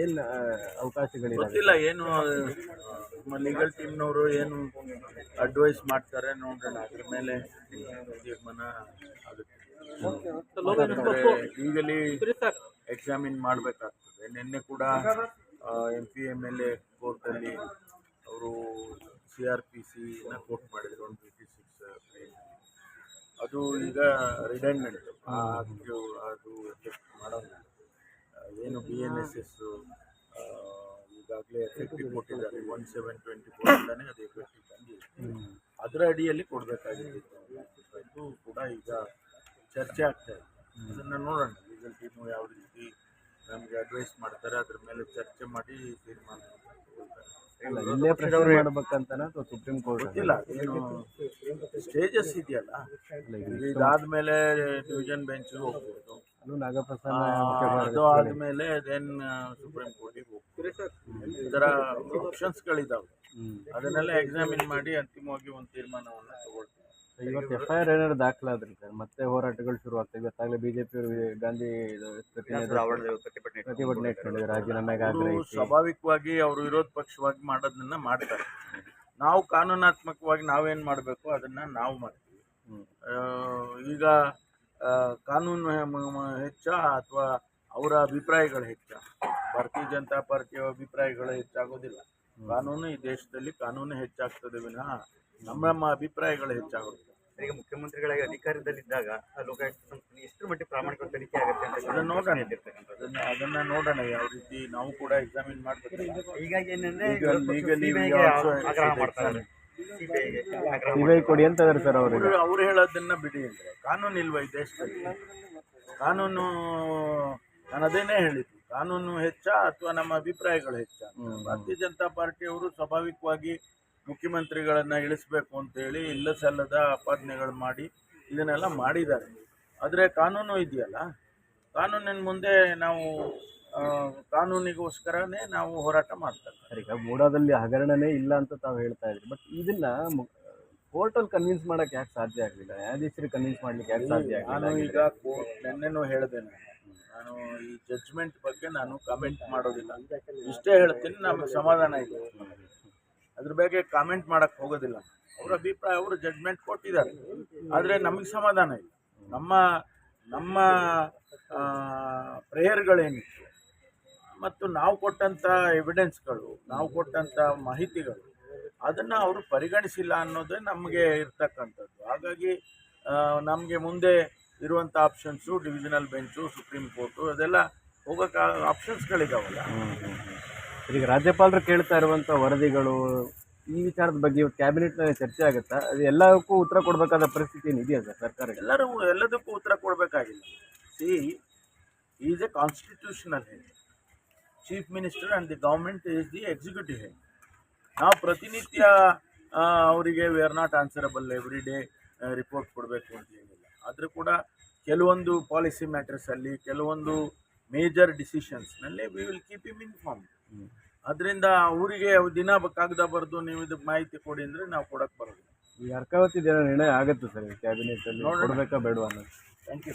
ಏನು ಅವಕಾಶಗಳು ಗೊತ್ತಿಲ್ಲ ಏನು ನಮ್ಮ ಲೀಗಲ್ ಟೀಮ್ನವರು ಏನು ಅಡ್ವೈಸ್ ಮಾಡ್ತಾರೆ ನೋಡೋಣ ಅದ್ರ ಮೇಲೆ ತೀರ್ಮಾನ ಆಗುತ್ತೆ. ಲೀಗಲಿ ಎಕ್ಸಾಮಿನ್ ಮಾಡ್ಬೇಕಾಗ್ತದೆ. ನಿನ್ನೆ ಕೂಡ M P M L A ಕೋರ್ಟಲ್ಲಿ ಅವರು ಸಿ ಆರ್ ಪಿ ನ ಕೋರ್ಟ್ ಮಾಡಿದ್ರು ಒನ್ ಫಿಫ್ಟಿ ಸಿಕ್ಸ್ ಅದು ಈಗ ರಿಡಂಡೆಂಟ್ ಅದು ಅದು ಎಫೆಕ್ಟ್ ಮಾಡೋಲ್ಲ ಏನು ಬಿ ಎನ್ ಎಸ್ ಎಸ್ ಈಗಾಗಲೇ ಎಫೆಕ್ಟಿವ್ ಕೊಟ್ಟಿದ್ದಾರೆ. ಒನ್ ಸೆವೆನ್ ಟ್ವೆಂಟಿ ಫೋರ್ ಅಂತಾನೆ ಅದು ಎಫೆಕ್ಟಿವ್ ಬಂದಿದೆ ಅದರ ಅಡಿಯಲ್ಲಿ ಕೊಡಬೇಕಾಗಿತ್ತು. ಕೂಡ ಈಗ ಚರ್ಚೆ ಆಗ್ತಾ ಇದೆ. ಅದನ್ನು ನೋಡೋಣ. ಲೀಗಲ್ ಟೀಮು ಯಾವ ರೀತಿ ನಮಗೆ ಅಡ್ವೈಸ್ ಮಾಡ್ತಾರೆ ಅದ್ರ ಮೇಲೆ ಚರ್ಚೆ ಮಾಡಿ ತೀರ್ಮಾನ ಸುಪ್ರೀಂ ಕೋರ್ಟ್ ಗೊತ್ತಿಲ್ಲ ಸ್ಟೇಜಸ್ ಇದೆಯಲ್ಲ? ಇದಾದ್ಮೇಲೆ ಡಿವಿಷನ್ ಬೆಂಚ್ ಹೋಗ್ಬೋದು. ಅದು ನಾಗಪ್ರಸನ್ನ ಅದು ಆದಮೇಲೆ ದೆನ್ ಸುಪ್ರೀಂ ಕೋರ್ಟಿಗೆ ಈ ಥರ ಆಪ್ಷನ್ಸ್ಗಳಿದ್ದಾವೆ. ಅದನ್ನೆಲ್ಲ ಎಕ್ಸಾಮಿನ್ ಮಾಡಿ ಅಂತಿಮವಾಗಿ ಒಂದು ತೀರ್ಮಾನವನ್ನು ತಗೊಳ್ತೀವಿ ಇವತ್ತು ಎಫ್ ಐ ಆರ್ ಏನಾದ್ರು ದಾಖಲಾದ್ರಿ ಸರ್? ಮತ್ತೆ ಹೋರಾಟಗಳು ಶುರು ಆಗ್ತವೆ ಇವತ್ತಾಗಲೇ ಬಿಜೆಪಿ ಅವರು ಗಾಂಧಿ ಪ್ರತಿಭಟನೆ ಇಟ್ಕೊಂಡಿದ್ದಾರೆ. ರಾಜೀನಾಮೆಗೆ ಸ್ವಾಭಾವಿಕವಾಗಿ ಅವರು ವಿರೋಧ ಪಕ್ಷವಾಗಿ ಮಾಡೋದನ್ನ ಮಾಡ್ತಾರೆ. ನಾವು ಕಾನೂನಾತ್ಮಕವಾಗಿ ನಾವೇನ್ ಮಾಡಬೇಕು ಅದನ್ನ ನಾವು ಮಾಡ್ತೀವಿ. ಈಗ ಕಾನೂನು ಹೆಚ್ಚ ಅಥವಾ ಅವರ ಅಭಿಪ್ರಾಯಗಳು ಹೆಚ್ಚ? ಭಾರತೀಯ ಜನತಾ ಪಾರ್ಟಿಯ ಅಭಿಪ್ರಾಯಗಳು ಹೆಚ್ಚಾಗೋದಿಲ್ಲ. ಕಾನೂನು ಈ ದೇಶದಲ್ಲಿ ಕಾನೂನು ಹೆಚ್ಚಾಗ್ತದೆ ವಿನಃ ನಮ್ಮ ನಮ್ಮ ಅಭಿಪ್ರಾಯಗಳು ಹೆಚ್ಚಾಗುತ್ತೆ. ಈಗ ಮುಖ್ಯಮಂತ್ರಿಗಳಾಗಿ ಅಧಿಕಾರದಲ್ಲಿದ್ದಾಗ ಆ ಲೋಕಾಯುಕ್ತ ಸಂಸ್ಥೆ ಎಷ್ಟರ ಮಟ್ಟಿಗೆ ಪ್ರಾಮಾಣಿಕ ತನಿಖೆ ಆಗುತ್ತೆ ಅಂತ ಅದನ್ನ ನೋಡೋಣ. ಅದನ್ನ ಅದನ್ನ ನೋಡೋಣ. ಯಾವ ರೀತಿ ನಾವು ಕೂಡ ಎಕ್ಸಾಮಿನ್ ಮಾಡ್ತೀವಿ ಹೀಗಾಗಿ ಏನಂದ್ರೆ ಈಗ ಆಗ್ರಹ ಮಾಡ್ತಾರೆ ಸಿಬಿಐ ಕೊಡಿ ಅಂತ ಇದಾರೆ ಸರ್ ಅವರು ಅವ್ರು ಹೇಳೋದನ್ನ ಬಿಡಿ ಅಂದ್ರೆ. ಕಾನೂನು ಇಲ್ವಾ ಈ ದೇಶದಲ್ಲಿ? ಕಾನೂನು ನಾನು ಅದೇನೇ ಹೇಳಿದ್ದು. ಕಾನೂನು ಹೆಚ್ಚ ಅಥವಾ ನಮ್ಮ ಅಭಿಪ್ರಾಯಗಳು ಹೆಚ್ಚ? ಭಾರತೀಯ ಜನತಾ ಪಾರ್ಟಿಯವರು ಸ್ವಾಭಾವಿಕವಾಗಿ ಮುಖ್ಯಮಂತ್ರಿಗಳನ್ನ ಇಳಿಸ್ಬೇಕು ಅಂತೇಳಿ ಇಲ್ಲ ಸಲ್ಲದ ಆಪಾದನೆಗಳು ಮಾಡಿ ಇದನ್ನೆಲ್ಲ ಮಾಡಿದ್ದಾರೆ. ಆದರೆ ಕಾನೂನು ಇದೆಯಲ್ಲ? ಕಾನೂನಿನ ಮುಂದೆ ನಾವು ಕಾನೂನಿಗೋಸ್ಕರನೇ ನಾವು ಹೋರಾಟ ಮಾಡ್ತಾರೆ ಸರಿ ಈಗ ಮೂಡಾದಲ್ಲಿ ಹಗರಣನೇ ಇಲ್ಲ ಅಂತ ತಾವು ಹೇಳ್ತಾ ಇದ್ರಿ. ಬಟ್ ಇದನ್ನ ಕೋರ್ಟಲ್ಲಿ ಕನ್ವಿನ್ಸ್ ಮಾಡಕ್ ಯಾಕೆ ಸಾಧ್ಯ ಆಗಲಿಲ್ಲ? ನ್ಯಾಯಾಧೀಶರಿಗೆ ಕನ್ವಿನ್ಸ್ ಮಾಡ್ಲಿಕ್ಕೆ ಯಾಕೆ ಸಾಧ್ಯ ನಾನು ಆಗಲಿಲ್ಲ ಈಗ ಕೋರ್ಟ್ ನಿನ್ನೆನೂ ಹೇಳಿದೆ ನಾನು ನಾನು ಈ ಜಡ್ಜ್ಮೆಂಟ್ ಬಗ್ಗೆ ನಾನು ಕಮೆಂಟ್ ಮಾಡೋದಿಲ್ಲ. ಇಷ್ಟೇ ಹೇಳ್ತೀನಿ ನಮಗೆ ಸಮಾಧಾನ ಇದೆ. ಅದ್ರ ಬಗ್ಗೆ ಕಾಮೆಂಟ್ ಮಾಡಕ್ ಹೋಗೋದಿಲ್ಲ. ಅವ್ರ ಅಭಿಪ್ರಾಯ ಅವರು ಜಡ್ಜ್ಮೆಂಟ್ ಕೊಟ್ಟಿದ್ದಾರೆ. ಆದರೆ ನಮಗೆ ಸಮಾಧಾನ ಇಲ್ಲ. ನಮ್ಮ ನಮ್ಮ ಪ್ರೇಯರ್ಗಳೇನಿತ್ತು? ಮತ್ತು ನಾವು ಕೊಟ್ಟಂಥ ಎವಿಡೆನ್ಸ್ಗಳು ನಾವು ಕೊಟ್ಟಂಥ ಮಾಹಿತಿಗಳು ಅದನ್ನು ಅವರು ಪರಿಗಣಿಸಿಲ್ಲ ಅನ್ನೋದೇ ನಮಗೆ ಇರ್ತಕ್ಕಂಥದ್ದು. ಹಾಗಾಗಿ ನಮಗೆ ಮುಂದೆ ಇರುವಂಥ options divisional bench supreme court ಅದೆಲ್ಲ ಹೋಗೋಕ್ಕೆ ಆಪ್ಷನ್ಸ್ಗಳಿದಾವಲ್ಲ ಈಗ ರಾಜ್ಯಪಾಲರು ಕೇಳ್ತಾ ಇರುವಂಥ ವರದಿಗಳು ಈ ವಿಚಾರದ ಬಗ್ಗೆ ಕ್ಯಾಬಿನೆಟ್ನಲ್ಲಿ ಕ್ಯಾಬಿನೆಟ್ನಲ್ಲಿ ಚರ್ಚೆ ಆಗುತ್ತಾ? ಅದು ಎಲ್ಲದಕ್ಕೂ ಉತ್ತರ ಕೊಡಬೇಕಾದ ಪರಿಸ್ಥಿತಿ ಏನು ಸರ್ಕಾರ ಸರ್ ಎಲ್ಲರೂ ಎಲ್ಲದಕ್ಕೂ ಉತ್ತರ ಕೊಡಬೇಕಾಗಿಲ್ಲ. C is a constitutional head chief minister and the government is the executive head ನಾವು ಪ್ರತಿನಿತ್ಯ ಅವರಿಗೆ we are not answerable every day report ಕೊಡಬೇಕು ಅಂತ ಏನಿಲ್ಲ. ಆದರೂ ಕೂಡ ಕೆಲವೊಂದು ಪಾಲಿಸಿ ಮ್ಯಾಟರ್ಸಲ್ಲಿ ಕೆಲವೊಂದು ಮೇಜರ್ ಡಿಸಿಷನ್ಸ್ನಲ್ಲಿ we will keep him inform ಅದರಿಂದ ಅವರಿಗೆ ದಿನ ಕಾಗದ ಬರೆದು ನೀವು ಇದಕ್ಕೆ ಮಾಹಿತಿ ಕೊಡಿ ಅಂದರೆ ನಾವು ಕೊಡಕ್ಕೆ ಬರೋದು ಈ ಅರ್ಕಾವತಿ ದಿನ ನಿರ್ಣಯ ಆಗುತ್ತೆ ಸರ್ ಕ್ಯಾಬಿನೆಟ್ ಅಲ್ಲಿ. ನೋಡಬೇಕಾ ಬೇಡವಾ ಥ್ಯಾಂಕ್ ಯು